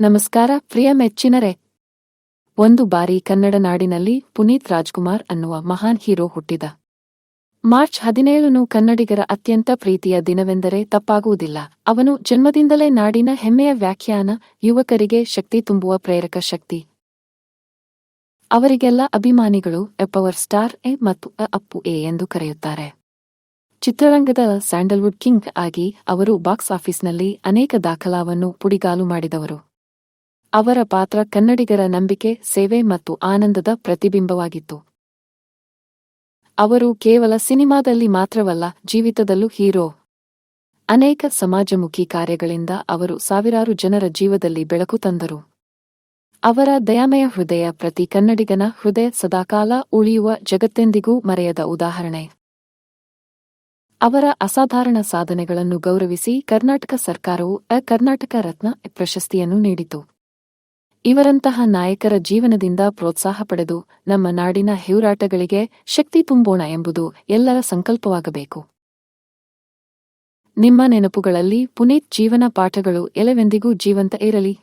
ನಮಸ್ಕಾರ, ಪ್ರಿಯ ಮೆಚ್ಚಿನರೆ. ಒಂದು ಬಾರಿ ಕನ್ನಡ ನಾಡಿನಲ್ಲಿ ಪುನೀತ್ ರಾಜ್ಕುಮಾರ್ ಅನ್ನುವ ಮಹಾನ್ ಹೀರೋ ಹುಟ್ಟಿದ. ಮಾರ್ಚ್ ಹದಿನೇಳನು ಕನ್ನಡಿಗರ ಅತ್ಯಂತ ಪ್ರೀತಿಯ ದಿನವೆಂದರೆ ತಪ್ಪಾಗುವುದಿಲ್ಲ. ಅವನು ಜನ್ಮದಿಂದಲೇ ನಾಡಿನ ಹೆಮ್ಮೆಯ ವ್ಯಾಖ್ಯಾನ, ಯುವಕರಿಗೆ ಶಕ್ತಿ ತುಂಬುವ ಪ್ರೇರಕ ಶಕ್ತಿ. ಅವರಿಗೆಲ್ಲ ಅಭಿಮಾನಿಗಳು ಎಪವರ್ ಪವರ್ ಸ್ಟಾರ್, ಎ ಮತ್ತು ಅ ಅಪ್ಪು, ಎ ಎಂದು ಕರೆಯುತ್ತಾರೆ. ಚಿತ್ರರಂಗದ ಸ್ಯಾಂಡಲ್ವುಡ್ ಕಿಂಗ್ ಆಗಿ ಅವರು ಬಾಕ್ಸ್ ಆಫೀಸ್ನಲ್ಲಿ ಅನೇಕ ದಾಖಲಾವನ್ನು ಪುಡಿಗಾಲು ಮಾಡಿದವರು. ಅವರ ಪಾತ್ರ ಕನ್ನಡಿಗರ ನಂಬಿಕೆ, ಸೇವೆ ಮತ್ತು ಆನಂದದ ಪ್ರತಿಬಿಂಬವಾಗಿತ್ತು. ಅವರು ಕೇವಲ ಸಿನಿಮಾದಲ್ಲಿ ಮಾತ್ರವಲ್ಲ, ಜೀವಿತದಲ್ಲೂ ಹೀರೋ. ಅನೇಕ ಸಮಾಜಮುಖಿ ಕಾರ್ಯಗಳಿಂದ ಅವರು ಸಾವಿರಾರು ಜನರ ಜೀವದಲ್ಲಿ ಬೆಳಕು ತಂದರು. ಅವರ ದಯಾಮಯ ಹೃದಯ ಪ್ರತಿ ಕನ್ನಡಿಗನ ಹೃದಯ ಸದಾಕಾಲ ಉಳಿಯುವ ಜಗತ್ತೆಂದಿಗೂ ಮರೆಯದ ಉದಾಹರಣೆ. ಅವರ ಅಸಾಧಾರಣ ಸಾಧನೆಗಳನ್ನು ಗೌರವಿಸಿ ಕರ್ನಾಟಕ ಸರ್ಕಾರವು ಅ ಕರ್ನಾಟಕ ರತ್ನ ಪ್ರಶಸ್ತಿಯನ್ನು ನೀಡಿತು. ಇವರಂತಹ ನಾಯಕರ ಜೀವನದಿಂದ ಪ್ರೋತ್ಸಾಹ ಪಡೆದು ನಮ್ಮ ನಾಡಿನ ಹೋರಾಟಗಳಿಗೆ ಶಕ್ತಿ ತುಂಬೋಣ ಎಂಬುದು ಎಲ್ಲರ ಸಂಕಲ್ಪವಾಗಬೇಕು. ನಿಮ್ಮ ನೆನಪುಗಳಲ್ಲಿ ಪುನೀತ್ ಜೀವನ ಪಾಠಗಳು ಎಲೆವೆಂದಿಗೂ ಜೀವಂತ ಇರಲಿ.